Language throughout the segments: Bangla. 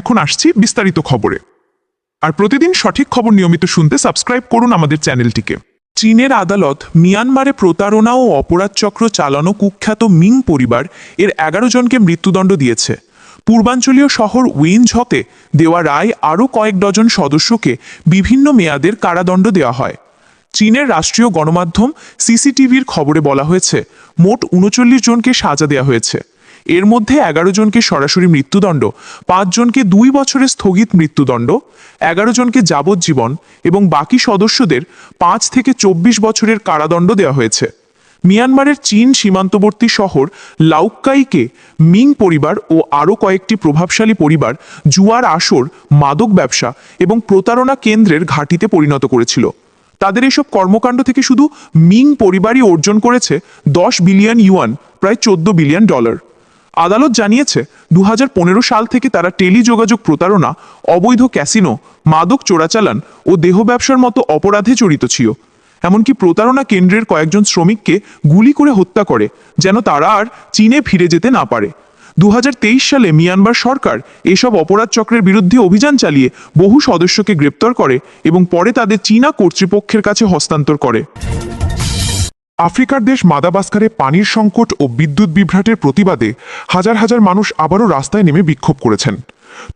এখন আসছি বিস্তারিত খবরে। আর প্রতিদিন সঠিক খবর নিয়মিত শুনতে সাবস্ক্রাইব করুন আমাদের চ্যানেলটিকে। চীনের আদালত মিয়ানমারে প্রতারণা ও অপরাধ চক্র চালানো কুখ্যাত মিং পরিবার এর এগারো জনকে মৃত্যুদণ্ড দিয়েছে। পূর্বাঞ্চলীয় শহর উইনঝকে দেওয়া রায় আরও কয়েক ডজন সদস্যকে বিভিন্ন মেয়াদের কারাদণ্ড দেওয়া হয়। চীনের রাষ্ট্রীয় গণমাধ্যম সিসিটিভির খবরে বলা হয়েছে, মোট উনচল্লিশ জনকে সাজা দেওয়া হয়েছে। এর মধ্যে এগারো জনকে সরাসরি মৃত্যুদণ্ড, পাঁচ জনকে দুই বছরের স্থগিত মৃত্যুদণ্ড, এগারো জনকে যাবজ্জীবন এবং বাকি সদস্যদের পাঁচ থেকে চব্বিশ বছরের কারাদণ্ড দেওয়া হয়েছে। মিয়ানমারের চীন সীমান্তবর্তী শহর লাউক্কাইকে মিং পরিবার ও আরও কয়েকটি প্রভাবশালী পরিবার জুয়ার আসর, মাদক ব্যবসা এবং প্রতারণা কেন্দ্রের ঘাঁটিতে পরিণত করেছিল। তাদের এসব কর্মকাণ্ড থেকে শুধু মিং পরিবারই অর্জন করেছে দশ বিলিয়ন ইউয়ান, প্রায় চোদ্দ বিলিয়ন ডলার। আদালত জানিয়েছে দু হাজার পনেরো সাল থেকে তারা টেলিযোগাযোগ প্রতারণা, অবৈধ ক্যাসিনো, মাদক চোরাচালান ও দেহ ব্যবসার মতো অপরাধে জড়িত ছিল। এমনকি প্রতারণা কেন্দ্রের কয়েকজন শ্রমিককে গুলি করে হত্যা করে, যেন তারা আর চীনে ফিরে যেতে না পারে। দু হাজার তেইশ সালে মিয়ানমার সরকার এসব অপরাধ চক্রের বিরুদ্ধে অভিযান চালিয়ে বহু সদস্যকে গ্রেপ্তার করে এবং পরে তাদের চীনা কর্তৃপক্ষের কাছে হস্তান্তর করে। আফ্রিকার দেশ মাদাবাস্কারে পানির সংকট ও বিদ্যুৎ বিভ্রাটের প্রতিবাদে হাজার হাজার মানুষ আবারও রাস্তায় নেমে বিক্ষোভ করেছেন।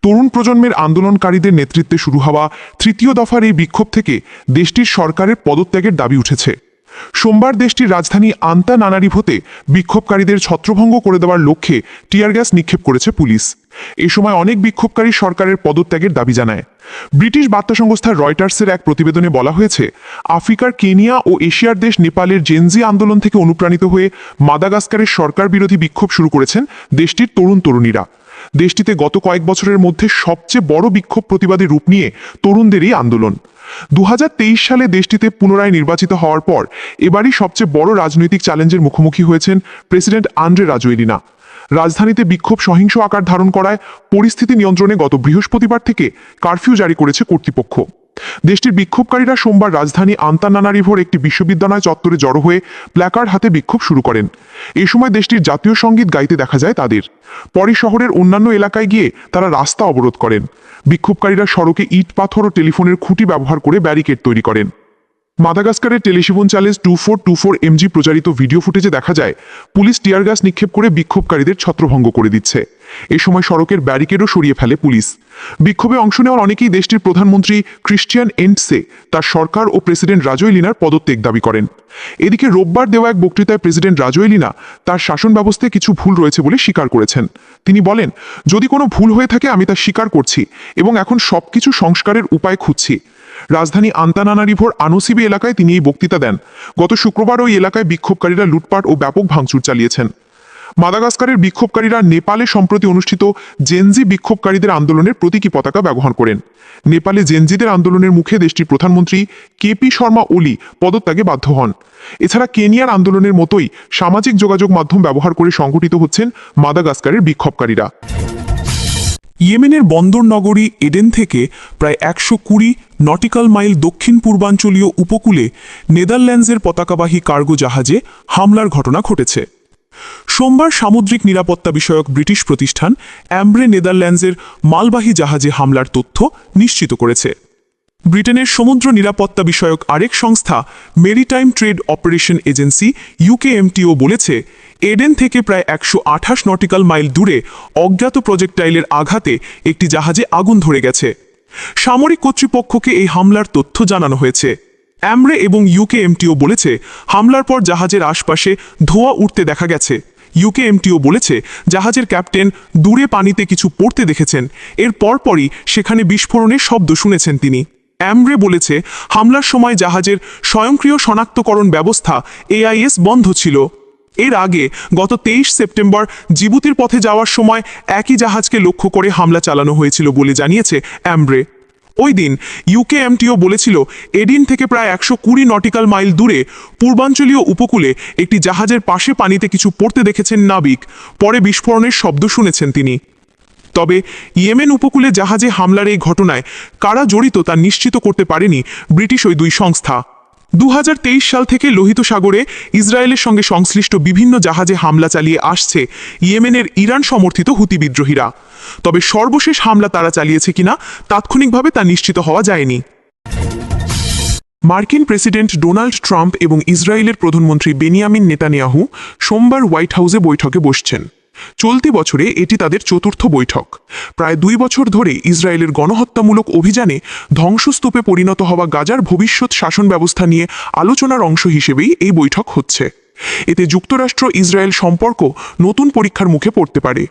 তরুণ প্রজন্মের আন্দোলনকারীদের নেতৃত্বে শুরু হওয়া তৃতীয় দফার এই বিক্ষোভ থেকে দেশটির সরকারের পদত্যাগের দাবি উঠেছে। সোমবার দেশটির রাজধানী আন্তা নানারিভোতে বিক্ষোভকারীদের ছত্রভঙ্গ করে দেওয়ার লক্ষ্যে টিয়ার গ্যাস নিক্ষেপ করেছে পুলিশ। এ সময় অনেক বিক্ষোভকারী সরকারের পদত্যাগের দাবি জানায়। ব্রিটিশ বার্তা সংস্থা রয়টার্সের এক প্রতিবেদনে বলা হয়েছে, আফ্রিকার কেনিয়া ও এশিয়ার দেশ নেপালের জেনজি আন্দোলন থেকে অনুপ্রাণিত হয়ে মাদাগাস্কারের সরকার বিরোধী বিক্ষোভ শুরু করেছেন দেশটির তরুণ তরুণীরা। দেশটিতে গত কয়েক বছরের মধ্যে সবচেয়ে বড় বিক্ষোভ প্রতিবাদী রূপ নিয়ে তরুণদেরই আন্দোলন। দু হাজার তেইশ সালে দেশটিতে পুনরায় নির্বাচিত হওয়ার পর এবারই সবচেয়ে বড় রাজনৈতিক চ্যালেঞ্জের মুখোমুখি হয়েছেন প্রেসিডেন্ট আন্দ্রে রাজুয়েলিনা রাজধানীতে বিক্ষোভ সহিংস আকার ধারণ করায় পরিস্থিতি নিয়ন্ত্রণে গত বৃহস্পতিবার থেকে কারফিউ জারি করেছে কর্তৃপক্ষ। দেশটির বিক্ষোভকারীরা সোমবার রাজধানী আন্তানানারিভোর একটি বিশ্ববিদ্যালয় চত্বরে জড়ো হয়ে প্ল্যাকার্ড হাতে বিক্ষোভ শুরু করেন। এ সময় দেশটির জাতীয় সংগীত গাইতে দেখা যায় তাদের। পরে শহরের অন্যান্য এলাকায় গিয়ে তারা রাস্তা অবরোধ করেন। বিক্ষোভকারীরা সড়কে ইট পাথর ও টেলিফোনের খুঁটি ব্যবহার করে ব্যারিকেড তৈরি করেন। মাদাগাস্কারের টেলিশিবন challenge two four two four MG প্রচারিত ভিডিও ফুটেজে দেখা যায়, পুলিশ টিয়ার গ্যাস নিক্ষেপ করে বিক্ষোভকারীদের ছত্রভঙ্গ করে দিচ্ছে। এ সময় সড়কের ব্যারিকেডও সরিয়ে ফেলে পুলিশ। বিক্ষোভে অংশ নেওয়ার অনেকেই দেশটির প্রধানমন্ত্রী ক্রিশ্চিয়ান এন্টসে তার সরকার ও প্রেসিডেন্ট রাজৈলিনার পদত্যাগ দাবি করেন। এদিকে রোববার দেওয়া এক বক্তৃতায় প্রেসিডেন্ট রাজৈলিনা তার শাসন ব্যবস্থায় কিছু ভুল রয়েছে বলে স্বীকার করেছেন। তিনি বলেন, যদি কোনো ভুল হয়ে থাকে, আমি তা স্বীকার করছি এবং এখন সবকিছু সংস্কারের উপায় খুঁজছি। রাজধানী আন্তানানারিভোর আনুসিবি এলাকায় তিনি এই বক্তৃতা দেন। গত শুক্রবার ওই এলাকায় বিক্ষোভকারীরা লুটপাট ও ব্যাপক ভাঙচুর চালিয়েছেন। মাদাগাস্কারের বিক্ষোভকারীরা নেপালে সম্প্রতি অনুষ্ঠিত জেনজি বিক্ষোভকারীদের আন্দোলনের প্রতীকী পতাকা ব্যবহার করেন। নেপালে জেনজিদের আন্দোলনের মুখে দেশটির প্রধানমন্ত্রী কেপি শর্মা ওলি পদত্যাগে বাধ্য হন। এছাড়া কেনিয়ার আন্দোলনের মতোই সামাজিক যোগাযোগ মাধ্যম ব্যবহার করে সংগঠিত হচ্ছেন মাদাগাস্কারের বিক্ষোভকারীরা। ইয়েমেনের বন্দর নগরী এডেন থেকে প্রায় একশো কুড়ি নটিক্যাল মাইল দক্ষিণ পূর্বাঞ্চলীয় উপকূলে নেদারল্যান্ডসের পতাকাবাহী কার্গো জাহাজে হামলার ঘটনা ঘটেছে। সোমবার সামুদ্রিক নিরাপত্তা বিষয়ক ব্রিটিশ প্রতিষ্ঠান অ্যাম্ব্রে নেদারল্যান্ডসের মালবাহী জাহাজে হামলার তথ্য নিশ্চিত করেছে। ব্রিটেনের সমুদ্র নিরাপত্তা বিষয়ক আরেক সংস্থা maritime trade operation agency U K M T O বলেছে এডেন থেকে প্রায় একশো আঠাশ নটিক্যাল মাইল দূরে অজ্ঞাত প্রজেক্টাইলের আঘাতে একটি জাহাজে আগুন ধরে গেছে। সামরিক কর্তৃপক্ষকে এই হামলার তথ্য জানানো হয়েছে। অ্যামরে এবং ইউকেএমটিও বলেছে, হামলার পর জাহাজের আশপাশে ধোঁয়া উঠতে দেখা গেছে। ইউকেএমটিও বলেছে, জাহাজের ক্যাপ্টেন দূরে পানিতে কিছু পড়তে দেখেছেন। এর পরপরই সেখানে বিস্ফোরণের শব্দ শুনেছেন তিনি। অ্যামরে বলেছে, হামলার সময় জাহাজের স্বয়ংক্রিয় শনাক্তকরণ ব্যবস্থা এআইএস বন্ধ ছিল। এর আগে গত তেইশ সেপ্টেম্বর জিবুতির পথে যাওয়ার সময় একই জাহাজকে লক্ষ্য করে হামলা চালানো হয়েছিল বলে জানিয়েছে অ্যামব্রে। ওই দিন ইউকেএমটিও বলেছিল, এডিন থেকে প্রায় একশো কুড়ি নটিক্যাল মাইল দূরে পূর্বাঞ্চলীয় উপকূলে একটি জাহাজের পাশে পানিতে কিছু পড়তে দেখেছেন নাবিক। পরে বিস্ফোরণের শব্দ শুনেছেন তিনি। তবে ইয়েমেন উপকূলে জাহাজে হামলার এই ঘটনায় কারা জড়িত তা নিশ্চিত করতে পারেনি ব্রিটিশ ওই দুই সংস্থা। দু হাজার তেইশ সাল থেকে লোহিত সাগরে ইসরায়েলের সঙ্গে সংশ্লিষ্ট বিভিন্ন জাহাজে হামলা চালিয়ে আসছে ইয়েমেনের ইরান সমর্থিত হুতি বিদ্রোহীরা। তবে সর্বশেষ হামলা তারা চালিয়েছে কিনা তাৎক্ষণিকভাবে তা নিশ্চিত হওয়া যায়নি। মার্কিন প্রেসিডেন্ট ডোনাল্ড ট্রাম্প এবং ইসরায়েলের প্রধানমন্ত্রী বেনিয়ামিন নেতানিয়াহু সোমবার হোয়াইট হাউসে বৈঠকে বসছেন। চলতি বছরে এটি তাদের চতুর্থ বৈঠক। প্রায় দুই বছর ধরে ইসরায়েলের গণহত্যামূলক অভিযানে ধ্বংসস্তূপে পরিণত হওয়া গাজার ভবিষ্যৎ শাসন ব্যবস্থা নিয়ে আলোচনার অংশ হিসেবেই এই বৈঠক হচ্ছে। এতে যুক্তরাষ্ট্র ইসরায়েল সম্পর্ক নতুন পরীক্ষার মুখে পড়তে পারে।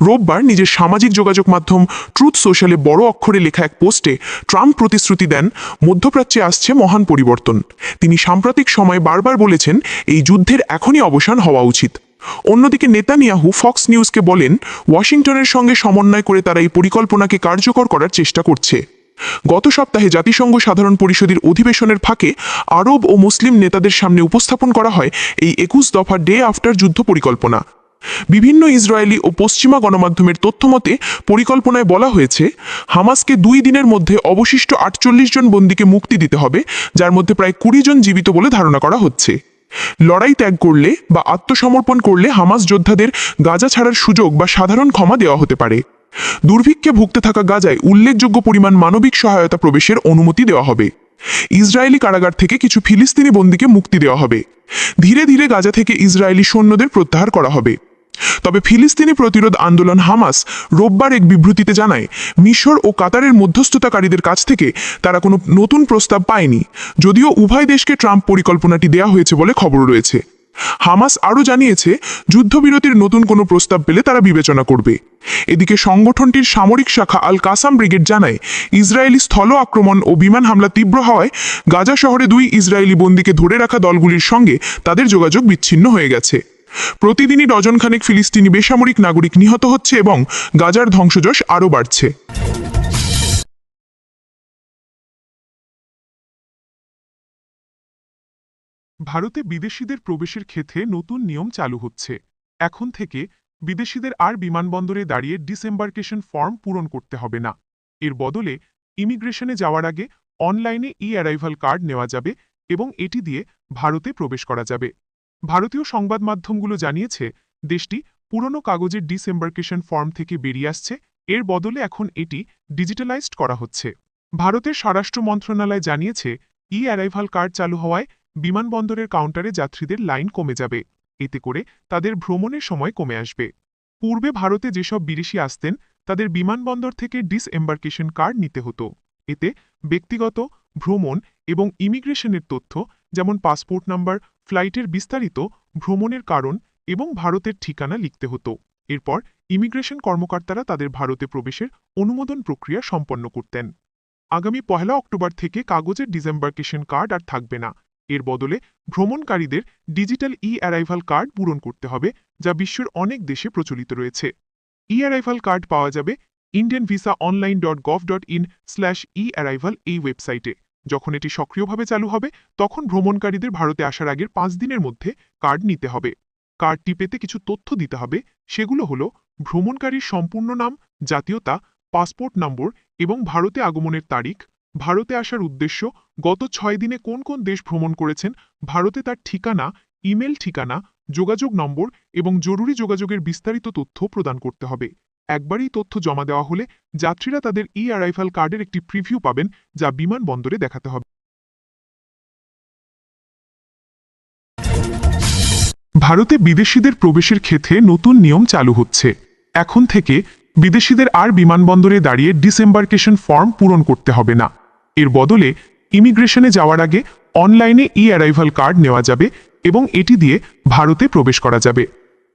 রোববার নিজের সামাজিক যোগাযোগ মাধ্যম ট্রুথ সোশ্যালে বড় অক্ষরে লেখা এক পোস্টে ট্রাম্প প্রতিশ্রুতি দেন, মধ্যপ্রাচ্যে আসছে মহান পরিবর্তন। তিনি সাম্প্রতিক সময়ে বারবার বলেছেন, এই যুদ্ধের এখনই অবসান হওয়া উচিত। অন্যদিকে নেতানিয়াহু ফক্স নিউজকে বলেন, ওয়াশিংটনের সঙ্গে সমন্বয় করে তারা এই পরিকল্পনাকে কার্যকর করার চেষ্টা করছে। গত সপ্তাহে জাতিসংঘ সাধারণ পরিষদের অধিবেশনের ফাঁকে আরব ও মুসলিম নেতাদের সামনে উপস্থাপন করা হয় এই একুশ দফা ডে আফটার যুদ্ধ পরিকল্পনা। বিভিন্ন ইসরায়েলি ও পশ্চিমা গণমাধ্যমের তথ্যমতে পরিকল্পনায় বলা হয়েছে, হামাসকে দুই দিনের মধ্যে অবশিষ্ট আটচল্লিশ জন বন্দীকে মুক্তি দিতে হবে, যার মধ্যে প্রায় কুড়ি জন জীবিত বলে ধারণা করা হচ্ছে। লড়াই ত্যাগ করলে বা আত্মসমর্পণ করলে হামাস যোদ্ধাদের গাজা ছাড়ার সুযোগ বা সাধারণ ক্ষমা দেওয়া হতে পারে। দুর্ভিক্ষে ভুগতে থাকা গাজায় উল্লেখযোগ্য পরিমাণ মানবিক সহায়তা প্রবেশের অনুমতি দেওয়া হবে। ইসরায়েলি কারাগার থেকে কিছু ফিলিস্তিনি বন্দীকে মুক্তি দেওয়া হবে। ধীরে ধীরে গাজা থেকে ইসরায়েলি সৈন্যদের প্রত্যাহার করা হবে। তবে ফিলিস্তিনি প্রতিরোধ আন্দোলন হামাস রোববার এক বিবৃতিতে জানায়, মিশর ও কাতারের মধ্যস্থতাকারীদের কাছ থেকে তারা কোনো নতুন প্রস্তাব পায়নি। যদিও উভয় দেশকে ট্রাম্প পরিকল্পনাটি দেয়া হয়েছে বলে খবর রয়েছে। হামাস আরও জানিয়েছে, যুদ্ধবিরতির নতুন কোনো প্রস্তাব পেলে তারা বিবেচনা করবে। এদিকে সংগঠনটির সামরিক শাখা আল কাসাম ব্রিগেড জানায়, ইসরায়েলি স্থল আক্রমণ ও বিমান হামলা তীব্র হওয়ায় গাজা শহরে দুই ইসরায়েলি বন্দীকে ধরে রাখা দলগুলির সঙ্গে তাদের যোগাযোগ বিচ্ছিন্ন হয়ে গেছে। প্রতিদিনই ডজনখানেক ফিলিস্তিনি বেসামরিক নাগরিক নিহত হচ্ছে এবং গাজার ধ্বংসযশ আরও বাড়ছে। ভারতে বিদেশিদের প্রবেশের ক্ষেত্রে নতুন নিয়ম চালু হচ্ছে। এখন থেকে বিদেশিদের আর বিমানবন্দরে দাঁড়িয়ে ডিসেম্বারকেশন ফর্ম পূরণ করতে হবে না। এর বদলে ইমিগ্রেশনে যাওয়ার আগে অনলাইনে ই অ্যারাইভাল কার্ড নেওয়া যাবে এবং এটি দিয়ে ভারতে প্রবেশ করা যাবে। ভারতীয় সংবাদ মাধ্যমগুলো জানিয়েছে, দেশটি পুরনো কাগজের ডিসেম্বারকেশন ফর্ম থেকে বেরিয়ে আসছে। এর বদলে এখন এটি ডিজিটালাইজড করা হচ্ছে। ভারতের স্বরাষ্ট্র মন্ত্রণালয় জানিয়েছে ই অ্যারাইভাল কার্ড চালু হওয়ায় বিমানবন্দরের কাউন্টারে যাত্রীদের লাইন কমে যাবে। এতে করে তাদের ভ্রমণের সময় কমে আসবে। পূর্বে ভারতে যেসব বিদেশি আসতেন, তাদের বিমানবন্দর থেকে ডিসএম্বার্কেশন কার্ড নিতে হতো। এতে ব্যক্তিগত, ভ্রমণ এবং ইমিগ্রেশনের তথ্য, যেমন পাসপোর্ট নাম্বার ফ্লাইটের বিস্তারিত ভ্রমণের কারণ এবং ভারতের ঠিকানা লিখতে হতো। এরপর ইমিগ্রেশন কর্মকর্তারা তাদের ভারতে প্রবেশের অনুমোদন প্রক্রিয়া সম্পন্ন করতেন। আগামী পহেলা অক্টোবর থেকে কাগজের ডিসেম্বার্কেশন কার্ড আর থাকবে না। এর বদলে ভ্রমণকারীদের ডিজিটাল ই অ্যারাইভাল কার্ড পূরণ করতে হবে, যা বিশ্বের অনেক দেশে প্রচলিত রয়েছে। ই অ্যারাইভাল কার্ড পাওয়া যাবে Indian visa online dot gov dot in slash e arrival এই ওয়েবসাইটে। যখন এটি সক্রিয়ভাবে চালু হবে, তখন ভ্রমণকারীদের ভারতে আসার আগের পাঁচ দিনের মধ্যে কার্ড নিতে হবে। কার্ডটি পেতে কিছু তথ্য দিতে হবে, সেগুলো হল ভ্রমণকারীর সম্পূর্ণ নাম, জাতীয়তা, পাসপোর্ট নম্বর এবং ভারতে আগমনের তারিখ, ভারতে আসার উদ্দেশ্য, গত ছয় দিনে কোন কোন দেশ ভ্রমণ করেছেন, ভারতে তার ঠিকানা, ইমেল ঠিকানা, যোগাযোগ নম্বর এবং জরুরি যোগাযোগের বিস্তারিত তথ্য প্রদান করতে হবে। একবারই তথ্য জমা দেওয়া হলে যাত্রীরা তাদের ই অ্যারাইভাল কার্ডের একটি প্রিভিউ পাবেন যা বিমানবন্দরে দেখাতে হবে। ভারতে বিদেশিদের প্রবেশের ক্ষেত্রে নতুন নিয়ম চালু হচ্ছে। এখন থেকে বিদেশিদের আর বিমানবন্দরে দাঁড়িয়ে ডিসেম্বারকেশন ফর্ম পূরণ করতে হবে না। এর বদলে ইমিগ্রেশনে যাওয়ার আগে অনলাইনে ই অ্যারাইভাল কার্ড নেওয়া যাবে এবং এটি দিয়ে ভারতে প্রবেশ করা যাবে।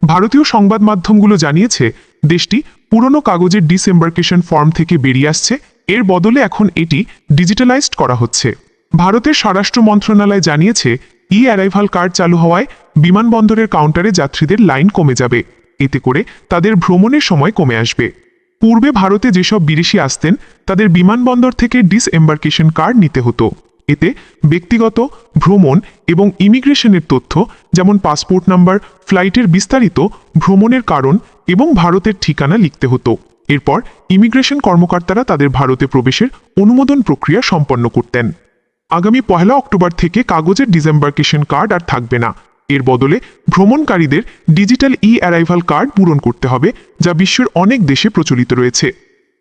ভারতীয় সংবাদ মাধ্যমগুলো জানিয়েছে, দেশটি পুরনো কাগজের ডিসেম্বারকেশন ফর্ম থেকে বেরিয়ে আসছে। এর বদলে এখন এটি ডিজিটালাইজড করা হচ্ছে। ভারতের স্বরাষ্ট্র মন্ত্রণালয় জানিয়েছে ই অ্যারাইভাল কার্ড চালু হওয়ায় বিমানবন্দরের কাউন্টারে যাত্রীদের লাইন কমে যাবে। এতে করে তাদের ভ্রমণের সময় কমে আসবে। পূর্বে ভারতে যেসব বিদেশি আসতেন, তাদের বিমানবন্দর থেকে ডিসএম্বার্কেশন কার্ড নিতে হতো। এতে ব্যক্তিগত, ভ্রমণ এবং ইমিগ্রেশনের তথ্য, যেমন পাসপোর্ট নাম্বার, ফ্লাইটের বিস্তারিত, ভ্রমণের কারণ এবং ভারতের ঠিকানা লিখতে হতো। এরপর ইমিগ্রেশন কর্মকর্তারা তাদের ভারতে প্রবেশের অনুমোদন প্রক্রিয়া সম্পন্ন করতেন। আগামী পহেলা অক্টোবর থেকে কাগজের ডিসেম্বারকেশন কার্ড আর থাকবে না। এর বদলে ভ্রমণকারীদের ডিজিটাল ই অ্যারাইভাল কার্ড পূরণ করতে হবে, যা বিশ্বের অনেক দেশে প্রচলিত রয়েছে।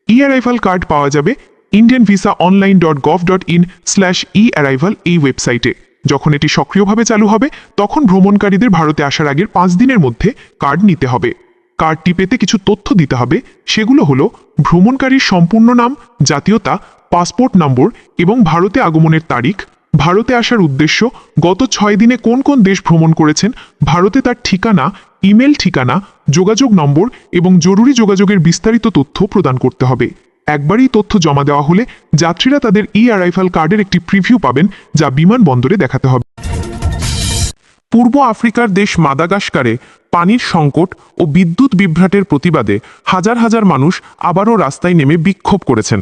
ই অ্যারাইভাল কার্ড পাওয়া যাবে Indian visa online dot gov dot in slash e arrival এই ওয়েবসাইটে যখন এটি সক্রিয়ভাবে চালু হবে, তখন ভ্রমণকারীদের ভারতে আসার আগের পাঁচ দিনের মধ্যে কার্ড নিতে হবে। কার্ডটি পেতে কিছু তথ্য দিতে হবে, সেগুলো হলো ভ্রমণকারীর সম্পূর্ণ নাম, জাতীয়তা পাসপোর্ট নম্বর এবং ভারতে আগমনের তারিখ, ভারতে আসার উদ্দেশ্য, গত ছয় দিনে কোন কোন দেশ ভ্রমণ করেছেন, ভারতে তার ঠিকানা ইমেল ঠিকানা, যোগাযোগ নম্বর এবং জরুরি যোগাযোগের বিস্তারিত তথ্য প্রদান করতে হবে। একবারই তথ্য জমা দেওয়া হলে যাত্রীরা তাদের ই অ্যারাইভাল কার্ডের একটি প্রিভিউ পাবেন যা বিমানবন্দরে দেখাতে হবে। পূর্ব আফ্রিকার দেশ মাদাগাস্কারে পানির সংকট ও বিদ্যুৎ বিভ্রাটের প্রতিবাদে হাজার হাজার মানুষ আবারও রাস্তায় নেমে বিক্ষোভ করেছেন।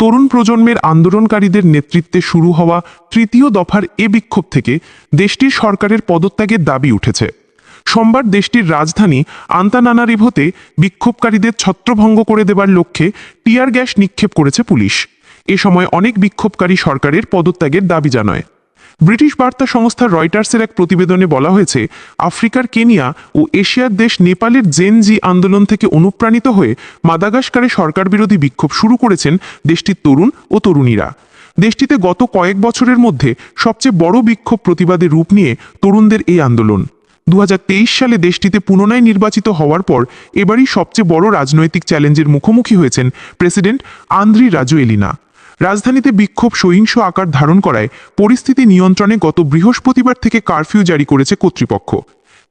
তরুণ প্রজন্মের আন্দোলনকারীদের নেতৃত্বে শুরু হওয়া তৃতীয় দফার এ বিক্ষোভ থেকে দেশটির সরকারের পদত্যাগের দাবি উঠেছে। সোমবার দেশটির রাজধানী আন্তানানারিভোতে বিক্ষোভকারীদের ছত্রভঙ্গ করে দেবার লক্ষ্যে টিয়ার গ্যাস নিক্ষেপ করেছে পুলিশ। এ সময় অনেক বিক্ষোভকারী সরকারের পদত্যাগের দাবি জানায়। ব্রিটিশ বার্তা সংস্থা রয়টার্সের এক প্রতিবেদনে বলা হয়েছে, আফ্রিকার কেনিয়া ও এশিয়ার দেশ নেপালের জেন জি আন্দোলন থেকে অনুপ্রাণিত হয়ে মাদাগাস্কারে সরকার বিরোধী বিক্ষোভ শুরু করেছেন দেশটির তরুণ ও তরুণীরা। দেশটিতে গত কয়েক বছরের মধ্যে সবচেয়ে বড় বিক্ষোভ প্রতিবাদে রূপ নিয়ে তরুণদের এই আন্দোলন। দু হাজার তেইশ সালে দেশটিতে পুনরায় নির্বাচিত হওয়ার পর এবারই সবচেয়ে বড় রাজনৈতিক চ্যালেঞ্জের মুখোমুখি হয়েছেন প্রেসিডেন্ট আন্দ্রি রাজু এলিনা রাজধানীতে বিক্ষোভ সহিংস আকার ধারণ করায় পরিস্থিতি নিয়ন্ত্রণে গত বৃহস্পতিবার থেকে কারফিউ জারি করেছে কর্তৃপক্ষ।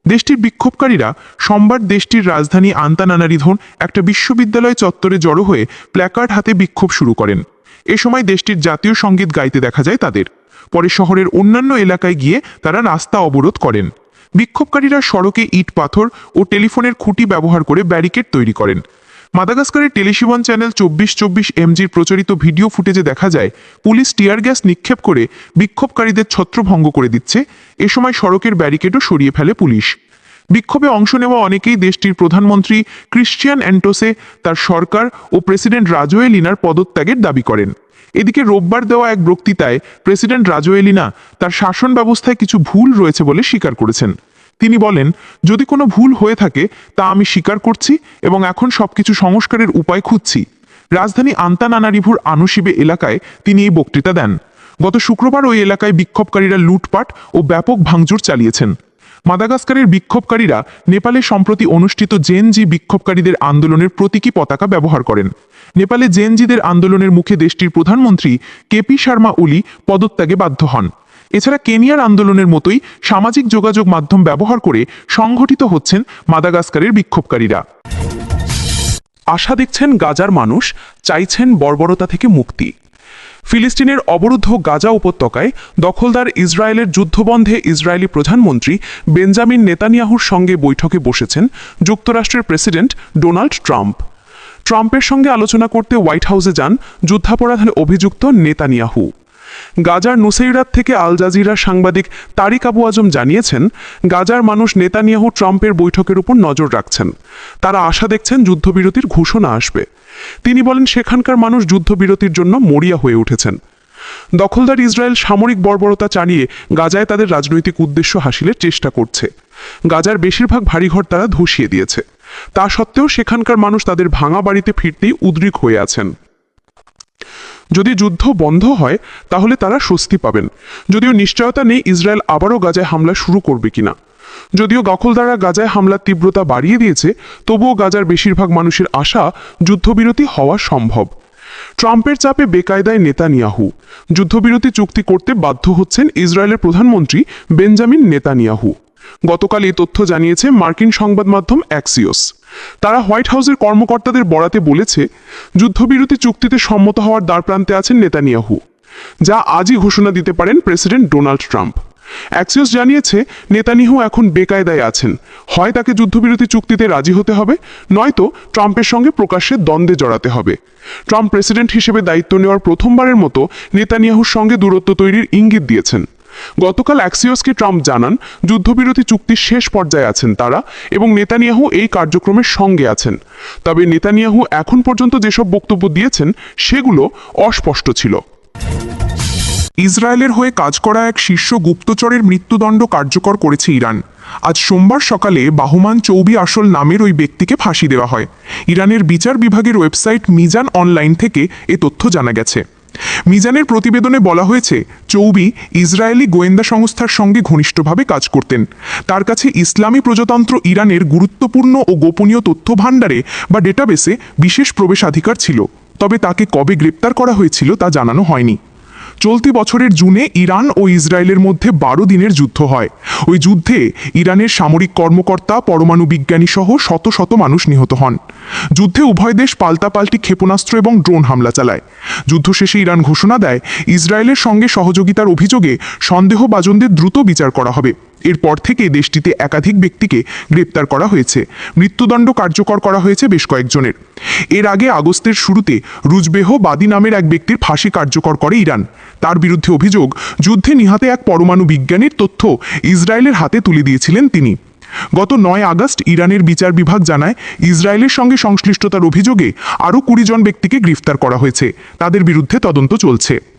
দেশটির বিক্ষোভকারীরা সোমবার দেশটির রাজধানী আন্তানানারিধন একটা বিশ্ববিদ্যালয় চত্বরে জড়ো হয়ে প্ল্যাকার্ড হাতে বিক্ষোভ শুরু করেন। এ সময় দেশটির জাতীয় সংগীত গাইতে দেখা যায় তাদের। পরে শহরের অন্যান্য এলাকায় গিয়ে তারা রাস্তা অবরোধ করেন। বিক্ষোভকারীরা সড়কে ইট, পাথর ও টেলিফোনের খুঁটি ব্যবহার করে ব্যারিকেড তৈরি করেন। মাদাগাস্কারের টেলিসিবন চ্যানেল চব্বিশ চব্বিশ এমজির প্রচারিত ভিডিও ফুটেজে দেখা যায়, পুলিশ টিয়ার গ্যাস নিক্ষেপ করে বিক্ষোভকারীদের ছত্রভঙ্গ করে দিচ্ছে। এ সময় সড়কের ব্যারিকেডও সরিয়ে ফেলে পুলিশ। বিক্ষোভে অংশ নেওয়া অনেকেই দেশটির প্রধানমন্ত্রী ক্রিশ্চিয়ান অ্যান্টোসে, তার সরকার ও প্রেসিডেন্ট রাজোয়েলিনার পদত্যাগের দাবি করেন। এদিকে রোববার দেওয়া এক বক্তৃতায় প্রেসিডেন্ট রাজোয়েলিনা তার শাসন ব্যবস্থায় কিছু ভুল রয়েছে বলে স্বীকার করেছেন। তিনি বলেন, যদি কোনো ভুল হয়ে থাকে, তা আমি স্বীকার করছি এবং এখন সবকিছু সংস্কারের উপায় খুঁজছি। রাজধানী আন্তানানারিভুর আনুশিবে এলাকায় তিনি এই বক্তৃতা দেন। গত শুক্রবার ওই এলাকায় বিক্ষোভকারীরা লুটপাট ও ব্যাপক ভাঙচুর চালিয়েছেন। মাদাগাস্কারের বিক্ষোভকারীরা নেপালে সম্প্রতি অনুষ্ঠিত জেনজি বিক্ষোভকারীদের আন্দোলনের প্রতীকী পতাকা ব্যবহার করেন। নেপালে জেনজিদের আন্দোলনের মুখে দেশটির প্রধানমন্ত্রী কেপি শর্মা ওলি পদত্যাগে বাধ্য হন। এছাড়া কেনিয়ার আন্দোলনের মতোই সামাজিক যোগাযোগ মাধ্যম ব্যবহার করে সংঘটিত হচ্ছেন মাদাগাস্কারের বিক্ষোভকারীরা। আশা দেখছেন গাজার মানুষ, চাইছেন বর্বরতা থেকে মুক্তি। ফিলিস্তিনের অবরুদ্ধ গাজা উপত্যকায় দখলদার ইসরায়েলের যুদ্ধবন্ধে ইসরায়েলি প্রধানমন্ত্রী বেঞ্জামিন নেতানিয়াহুর সঙ্গে বৈঠকে বসেছেন যুক্তরাষ্ট্রের প্রেসিডেন্ট ডোনাল্ড ট্রাম্প। ট্রাম্পের সঙ্গে আলোচনা করতে হোয়াইট হাউসে যান যুদ্ধাপরাধের অভিযুক্ত নেতানিয়াহু। গাজার নুসেইরাত থেকে আল জাজিরার সাংবাদিক তারিক আবু আজম জানিয়েছেন, গাজার মানুষ নেতানিয়াহু ট্রাম্পের বৈঠকের উপর নজর রাখছেন। তারা আশা দেখছেন যুদ্ধবিরতির ঘোষণা আসবে। তিনি বলেন, সেখানকার মানুষ যুদ্ধবিরতির জন্য মরিয়া হয়ে উঠেছেন। দখলদার ইসরায়েল সামরিক বর্বরতা চালিয়ে গাজায় তাদের রাজনৈতিক উদ্দেশ্য হাসিলের চেষ্টা করছে। গাজার বেশিরভাগ ভারীঘর তারা ধসিয়ে দিয়েছে। তা সত্ত্বেও সেখানকার মানুষ তাদের ভাঙা বাড়িতে ফিরতেই উদ্রিক হয়ে আছেন। যদি যুদ্ধ বন্ধ হয়, তাহলে তারা স্বস্তি পাবেন। যদিও নিশ্চয়তা নেই ইসরায়েল আবারও গাজায় হামলা শুরু করবে কিনা। যদিও দখলদাররা গাজায় হামলার তীব্রতা বাড়িয়ে দিয়েছে, তবুও গাজার বেশিরভাগ মানুষের আশা যুদ্ধবিরতি হওয়া সম্ভব। ট্রাম্পের চাপে বেকায়দায় নেতানিয়াহু। যুদ্ধবিরতি চুক্তি করতে বাধ্য হচ্ছেন ইসরায়েলের প্রধানমন্ত্রী বেঞ্জামিন নেতানিয়াহু। গতকাল এই তথ্য জানিয়েছে মার্কিন সংবাদ মাধ্যম অ্যাক্সিওস তারা হোয়াইট হাউসের কর্মকর্তাদের বরাতে বলেছে, যুদ্ধবিরতি চুক্তিতে সম্মত হওয়ার দ্বারপ্রান্তে আছেন নেতানিয়াহু, যা আজই ঘোষণা দিতে পারেন প্রেসিডেন্ট ডোনাল্ড ট্রাম্প। অ্যাক্সিওস জানিয়েছে নেতানিহু এখন বেকায়দায় আছেন। হয় তাকে যুদ্ধবিরতি চুক্তিতে রাজি হতে হবে, নয়তো ট্রাম্পের সঙ্গে প্রকাশ্যে দ্বন্দ্বে জড়াতে হবে। ট্রাম্প প্রেসিডেন্ট হিসেবে দায়িত্ব নেওয়ার প্রথমবারের মতো নেতানিয়াহুর সঙ্গে দূরত্ব তৈরির ইঙ্গিত দিয়েছেন। গতকাল অ্যাক্সিওসকে ট্রাম্প জানান, যুদ্ধবিরতি চুক্তির শেষ পর্যায়ে আছেন তারা এবং নেতানিয়াহু এই কার্যক্রমের সঙ্গে আছেন। তবে নেতানিয়াহু এখন পর্যন্ত যেসব বক্তব্য দিয়েছেন, সেগুলো অস্পষ্ট ছিল। ইসরায়েলের হয়ে কাজ করা এক শীর্ষ গুপ্তচরের মৃত্যুদণ্ড কার্যকর করেছে ইরান। আজ সোমবার সকালে বাহুমান চৌবি আসল নামের ওই ব্যক্তিকে ফাঁসি দেওয়া হয়। ইরানের বিচার বিভাগের ওয়েবসাইট মিজান অনলাইন থেকে এ তথ্য জানা গেছে। মিজানের প্রতিবেদনে বলা হয়েছে, চৌবি ইসরায়েলি গোয়েন্দা সংস্থার সঙ্গে ঘনিষ্ঠভাবে কাজ করতেন। তার কাছে ইসলামী প্রজাতন্ত্র ইরানের গুরুত্বপূর্ণ ও গোপনীয় তথ্য ভাণ্ডারে বা ডেটাবেসে বিশেষ প্রবেশাধিকার ছিল। তবে তাকে কবে গ্রেপ্তার করা হয়েছিল তা জানানো হয়নি। চলতি বছরের জুনে ইরান ও ইসরায়েলের মধ্যে বারো দিনের যুদ্ধ হয়। ওই যুদ্ধে ইরানের সামরিক কর্মকর্তা, পরমাণু বিজ্ঞানী সহ শত শত মানুষ নিহত হন। যুদ্ধে উভয় দেশ পাল্টাপাল্টি ক্ষেপণাস্ত্র এবং ড্রোন হামলা চালায়। যুদ্ধ শেষে ইরান ঘোষণা দেয়, ইসরায়েলের সঙ্গে সহযোগিতার অভিযোগে সন্দেহভাজনদের দ্রুত বিচার করা হবে। এরপর থেকে দেশটিতে একাধিক ব্যক্তিকে গ্রেপ্তার করা হয়েছে। মৃত্যুদণ্ড কার্যকর করা হয়েছে বেশ কয়েকজনের। এর আগে আগস্টের শুরুতে রুজবেহ বাদী নামের এক ব্যক্তির ফাঁসি কার্যকর করে ইরান। তার বিরুদ্ধে অভিযোগ, যুদ্ধে নিহাতে এক পরমাণু বিজ্ঞানীর তথ্য ইসরায়েলের হাতে তুলে দিয়েছিলেন তিনি। গত নয় আগস্ট ইরানের বিচার বিভাগ জানায়, ইসরায়েলের সঙ্গে সংশ্লিষ্টতার অভিযোগে আরও কুড়ি জন ব্যক্তিকে গ্রেফতার করা হয়েছে। তাদের বিরুদ্ধে তদন্ত চলছে।